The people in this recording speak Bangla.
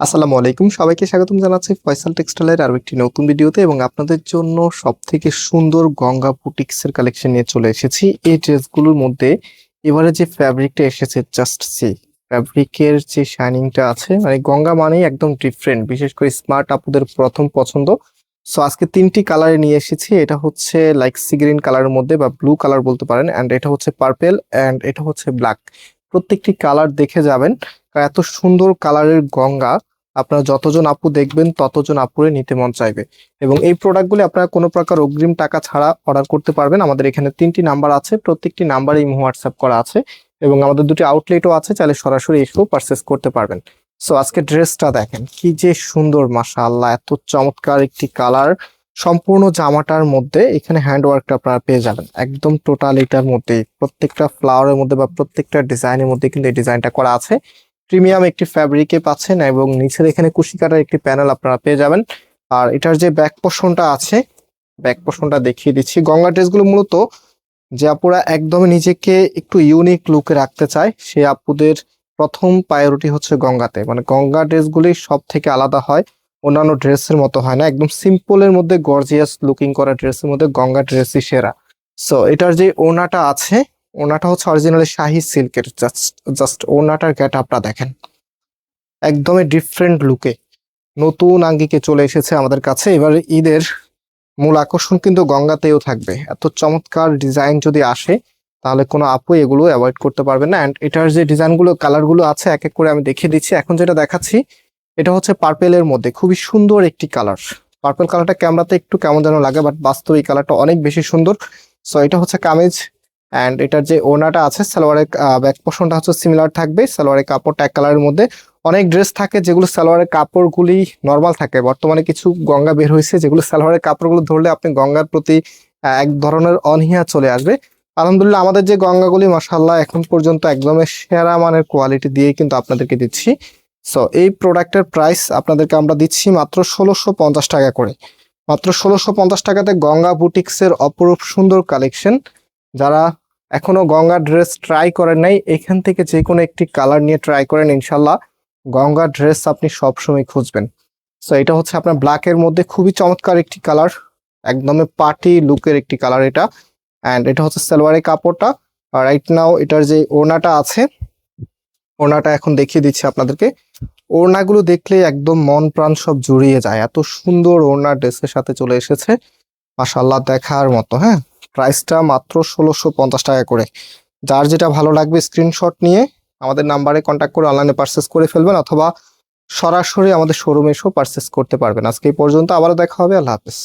আসসালামু আলাইকুম। সবাইকে স্বাগতম জানাচ্ছি ফয়সাল টেক্সটাইলের আরও একটি নতুন ভিডিওতে এবং আপনাদের জন্য সব থেকে সুন্দর গঙ্গা বুটিক্সের কালেকশন নিয়ে চলে এসেছি। এই ড্রেসগুলোর মধ্যে এবারে যে ফ্যাব্রিকটা এসেছে জাস্ট সি ফ্যাব্রিকের যে শাইনিংটা আছে মানে গঙ্গা মানেই একদম ডিফারেন্ট বিশেষ করে স্মার্ট আপুদের প্রথম পছন্দ। সো আজকে তিনটি কালারে নিয়ে এসেছি। এটা হচ্ছে লাইক সি গ্রিন কালারের মধ্যে বা ব্লু কালার বলতে পারেন অ্যান্ড এটা হচ্ছে পার্পেল অ্যান্ড এটা হচ্ছে ব্ল্যাক প্রত্যেকটি কালার দেখে যাবেন। এত সুন্দর কালারের গঙ্গা আপনারা যতজন আপু দেখবেন ততজন আপুরে নিতে মন চাইবে। এবং এই প্রোডাক্টগুলি আপনারা কোনো প্রকার অগ্রিম টাকা ছাড়া অর্ডার করতে পারবেন। আমাদের এখানে তিনটি নাম্বার আছে, প্রত্যেকটি নাম্বারে ইমো হোয়াটসঅ্যাপ করা আছে এবং আমাদের দুটি আউটলেটও আছে, চাইলে সরাসরি এসেও পারচেস করতে পারবেন। সো আজকে ড্রেসটা দেখেন, কি যে সুন্দর মাসা আল্লাহ এত চমৎকার একটি কালার সম্পূর্ণ জামাটার মধ্যে এখানে হ্যান্ড ওয়ার্কটা আপনারা পেয়ে যাবেন। একদম টোটাল এটার মধ্যে, প্রত্যেকটা ফ্লাওয়ারের মধ্যে বা প্রত্যেকটা ডিজাইনের মধ্যে কিন্তু এই ডিজাইনটা করা আছে। প্রিমিয়াম একটি ফ্যাব্রিকে পাচ্ছেন এবং নিচের এখানে কুশি কাটার একটি প্যানেল আপনারা পেয়ে যাবেন। আর এটার যে ব্যাক পোর্শনটা আছে, ব্যাক পোর্শনটা দেখিয়ে দিচ্ছি। গঙ্গা ড্রেসগুলো মূলত যে আপুরা একদমই নিজেকে একটু ইউনিক লুকে রাখতে চায়, সে আপুদের প্রথম প্রায়োরিটি হচ্ছে গঙ্গাতে। মানে গঙ্গা ড্রেসগুলি সব থেকে আলাদা হয়, অন্যান্য ড্রেসের মতো হয় না। একদম সিম্পলের মধ্যে গর্জিয়াস লুকিং করা ড্রেসের মধ্যে গঙ্গা ড্রেসই সেরা। সো এটার যে ওনাটা আছে ওনাটা হচ্ছে অরিজিনালি শাহি সিল্কের জাস্ট জাস্ট ওনাটার গ্যাট আপটা দেখেন। একদমই ডিফারেন্ট লুকে নতুন আঙ্গিকে চলে এসেছে আমাদের কাছে। এবার ঈদের মূল আকর্ষণ কিন্তু গঙ্গাতেও থাকবে। এত চমৎকার ডিজাইন যদি আসে, তাহলে কোনো আপু এগুলো অ্যাভয়েড করতে পারবে না। অ্যান্ড এটার যে ডিজাইনগুলো, কালারগুলো আছে, এক এক করে আমি দেখিয়ে দিচ্ছি। এখন যেটা দেখাচ্ছি, এটা হচ্ছে পার্পেলের মধ্যে। খুবই সুন্দর একটি কালার পার্পেল কালারটা ক্যামেরাতে একটু কেমন যেন লাগে বাট বাস্তব এই কালারটা অনেক বেশি সুন্দর। সো এটা হচ্ছে কামিজ অ্যান্ড এটার যে ওনাটা আছে, সালোয়ারের ব্যাক পোর্শনটা হচ্ছে সিমিলার থাকবে। সালোয়ারের কাপড়টা এক কালারের মধ্যে। অনেক ড্রেস থাকে যেগুলো সালোয়ারের কাপড়গুলি নর্মাল থাকে। বর্তমানে কিছু গঙ্গা বের হয়েছে যেগুলো সালোয়ারের কাপড়গুলো ধরলে আপনি গঙ্গার প্রতি এক ধরনের অনীহা চলে আসবে। আলহামদুলিল্লাহ, আমাদের যে গঙ্গাগুলি মাসাল্লাহ এখন পর্যন্ত একদমই সেরা মানের কোয়ালিটি দিয়ে কিন্তু আপনাদেরকে দিচ্ছি। সো এই প্রোডাক্টের প্রাইস আপনাদেরকে আমরা দিচ্ছি মাত্র ষোলোশো পঞ্চাশ টাকা করে। মাত্র ষোলোশো পঞ্চাশ টাকাতে গঙ্গা বুটিক্সের অপরূপ সুন্দর কালেকশন যারা এখনও গঙ্গা ড্রেস ট্রাই করেন নাই। এখান থেকে যে কোনো একটি কালার নিয়ে ট্রাই করেন ইনশাল্লাহ গঙ্গা ড্রেস আপনি সবসময় খুঁজবেন। সো এটা হচ্ছে আপনার ব্ল্যাকের মধ্যে খুবই চমৎকার একটি কালার একদমই পার্টি লুকের একটি কালার এটা। অ্যান্ড এটা হচ্ছে সালোয়ারের কাপড়টা। আর রাইট নাও এটার যে ওড়নাটা আছে, ওড়নাটা এখন দেখিয়ে দিচ্ছি আপনাদেরকে। ওড়নাগুলো দেখলে একদম মন প্রাণ সব জুড়িয়ে যায়। এত সুন্দর ওড়না ড্রেসের সাথে চলে এসেছে। মাশাল্লাহ দেখার মতো হ্যাঁ। প্রাইসটা মাত্র ষোলোশো পঞ্চাশ টাকা করে। যার যেটা ভালো লাগবে স্ক্রিনশট নিয়ে আমাদের নাম্বারে কন্ট্যাক্ট করে অনলাইনে পারচেস করে ফেলবেন অথবা সরাসরি আমাদের শোরুমে এসেও পারচেস করতে পারবেন। আজকে এই পর্যন্ত আবারও দেখা হবে, আল্লাহ হাফেজ।